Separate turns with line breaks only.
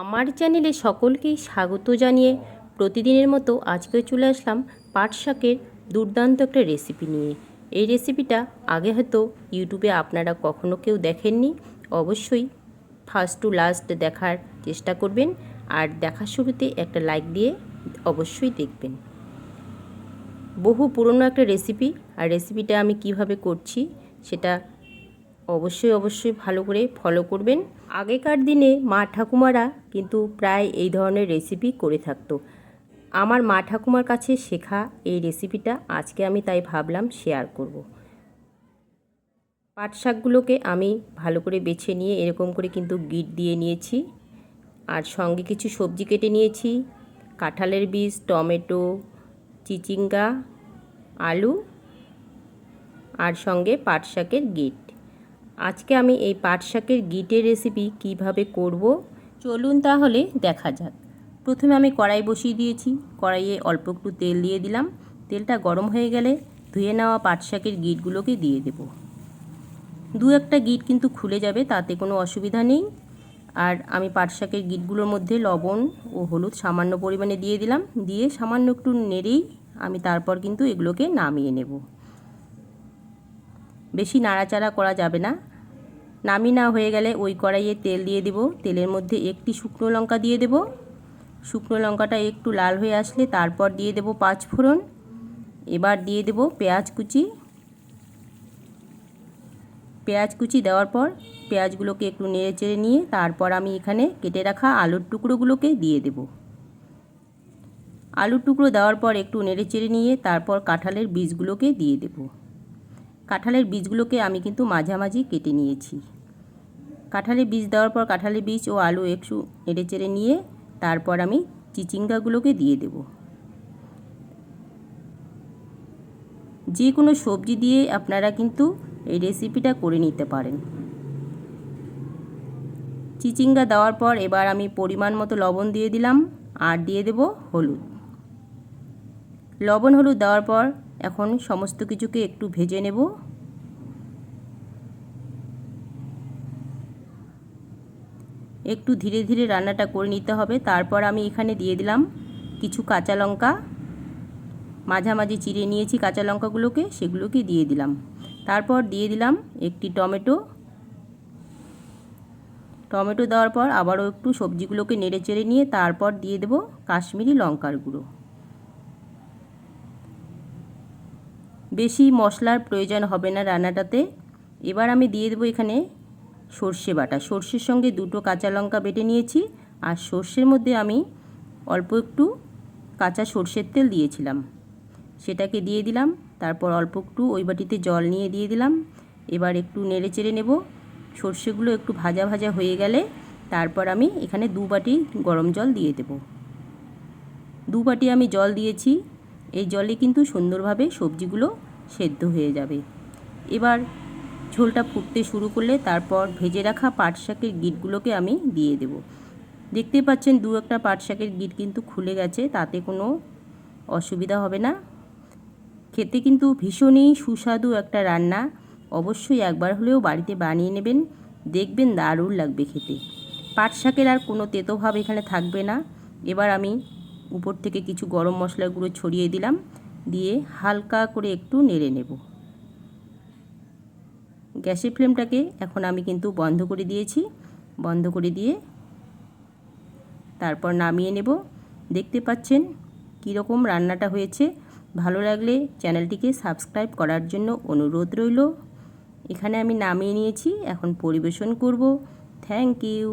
আমার চ্যানেলে সকলকেই স্বাগত জানিয়ে প্রতিদিনের মতো আজকে চলে আসলাম পাট শাকের দুর্দান্ত একটা রেসিপি নিয়ে। এই রেসিপিটা আগে হয়তো ইউটিউবে আপনারা কখনো কেউ দেখেননি, অবশ্যই ফার্স্ট টু লাস্ট দেখার চেষ্টা করবেন আর দেখার শুরুতে একটা লাইক দিয়ে অবশ্যই দেখবেন। বহু পুরনো একটা রেসিপি আর রেসিপিটা আমি কীভাবে করছি সেটা অবশ্যই অবশ্যই ভালো করে ফলো করবেন। আগেকার দিনে মা ঠাকুমারা কিন্তু প্রায় এই ধরনের রেসিপি করে থাকতো। আমার মা ঠাকুমার কাছে শেখা এই রেসিপিটা আজকে আমি তাই ভাবলাম শেয়ার করব। পাট শাকগুলোকে আমি ভালো করে বেছে নিয়ে এরকম করে কিন্তু গিট দিয়ে নিয়েছি। আর সঙ্গে কিছু সবজি কেটে নিয়েছি। কাঁঠালের বীজ, টমেটো, চিচিঙ্গা, আলু আর সঙ্গে পাট শাকের গিট। আজকে আমি এই পাট শাকের গিটের রেসিপি কীভাবে করব? চলুন তাহলে দেখা যাক। প্রথমে আমি কড়াই বসিয়ে দিয়েছি। কড়াইয়ে অল্প একটু তেল দিয়ে দিলাম। তেলটা গরম হয়ে গেলে ধুয়ে নেওয়া পাট শাকের গিটগুলোকে দিয়ে দেব। দু একটা গিট কিন্তু খুলে যাবে, তাতে কোনো অসুবিধা নেই। আর আমি পাট শাকের গিটগুলোর মধ্যে লবণ ও হলুদ সামান্য পরিমাণে দিয়ে দিলাম। দিয়ে সামান্য একটু নেড়েই আমি তারপর কিন্তু এগুলোকে নামিয়ে নেব। বেশি নাড়াচাড়া করা যাবে না। নামি না হয়ে গেলে ওই কড়াইয়ে তেল দিয়ে দেব। তেলের মধ্যে একটি শুকনো লঙ্কা দিয়ে দেব। শুকনো লঙ্কাটা একটু লাল হয়ে আসলে তারপর দিয়ে দেব পাঁচ ফোড়ন। এবার দিয়ে দেব পেঁয়াজ কুচি। পেঁয়াজ কুচি দেওয়ার পর পেঁয়াজগুলোকে একটু নেড়ে চেড়ে নিয়ে তারপর আমি এখানে কেটে রাখা আলুর টুকরোগুলোকে দিয়ে দেব। আলুর টুকরো দেওয়ার পর একটু নেড়ে চেড়ে নিয়ে তারপর কাঁঠালের বীজগুলোকে দিয়ে দেবো। কাঁঠালের বীজগুলোকে আমি কিন্তু মাঝামাঝি কেটে নিয়েছি। কাঁঠালের বীজ দেওয়ার পর কাঁঠালের বীজ ও আলু একটু নেড়ে চেড়ে নিয়ে তারপর আমি চিচিঙ্গাগুলোকে দিয়ে দেব। যে কোনো সবজি দিয়ে আপনারা কিন্তু এই রেসিপিটা করে নিতে পারেন। চিচিঙ্গা দেওয়ার পর এবার আমি পরিমাণ মতো লবণ দিয়ে দিলাম, আর দিয়ে দেব হলুদ। লবণ হলুদ দেওয়ার পর এখন সমস্ত কিছুকে একটু ভেজে নেব। একটু ধীরে ধীরে রান্নাটা করে নিতে হবে। তারপর আমি এখানে দিয়ে দিলাম কিছু কাঁচা লঙ্কা। মাঝামাঝি চিড়ে নিয়েছি কাঁচা লঙ্কাগুলোকে, সেগুলোকে দিয়ে দিলাম। তারপর দিয়ে দিলাম একটি টমেটো। টমেটো দেওয়ার পর আবারও একটু সবজিগুলোকে নেড়ে চেড়ে নিয়ে তারপর দিয়ে দেব কাশ্মীরি লঙ্কার গুঁড়ো। বেশি মশলার প্রয়োজন হবে না রান্নাটাতে। এবার আমি দিয়ে দেবো এখানে সর্ষে বাটা। সর্ষের সঙ্গে দুটো কাঁচা লঙ্কা বেটে নিয়েছি আর সর্ষের মধ্যে আমি অল্প একটু কাঁচা সর্ষের তেল দিয়েছিলাম। সেটাকে দিয়ে দিলাম, তারপর অল্প একটু ওই বাটিতে জল নিয়ে দিয়ে দিলাম। এবার একটু নেড়ে চেড়ে নেব। সর্ষেগুলো একটু ভাজা ভাজা হয়ে গেলে তারপর আমি এখানে দু বাটি গরম জল দিয়ে দেব। দু বাটি আমি জল দিয়েছি। এই জলে কিন্তু সুন্দরভাবে সবজিগুলো সেদ্ধ হয়ে যাবে। এবার ঝোলটা ফুটতে শুরু করলে তারপর ভেজে রাখা পাট শাকের গিটগুলোকে আমি দিয়ে দেব। দেখতে পাচ্ছেন দু একটা পাট শাকের গিট কিন্তু খুলে গেছে, তাতে কোনো অসুবিধা হবে না। খেতে কিন্তু ভীষণই সুস্বাদু একটা রান্না। অবশ্যই একবার হলেও বাড়িতে বানিয়ে নেবেন, দেখবেন দারুণ লাগবে খেতে। পাট শাকের আর কোনো তেতোভাব এখানে থাকবে না। এবার আমি উপর থেকে কিছু গরম মশলার গুঁড়ো ছড়িয়ে দিলাম। দিয়ে হালকা করে একটু নেড়ে নেব। গ্যাসের ফ্লেমটাকে এখন আমি কিন্তু বন্ধ করে দিয়েছি। বন্ধ করে দিয়ে তারপর নামিয়ে নেব। দেখতে পাচ্ছেন কীরকম রান্নাটা হয়েছে। ভালো লাগলে চ্যানেলটিকে সাবস্ক্রাইব করার জন্য অনুরোধ রইল। এখানে আমি নামিয়ে নিয়েছি। এখন পরিবেশন করব। Thank you.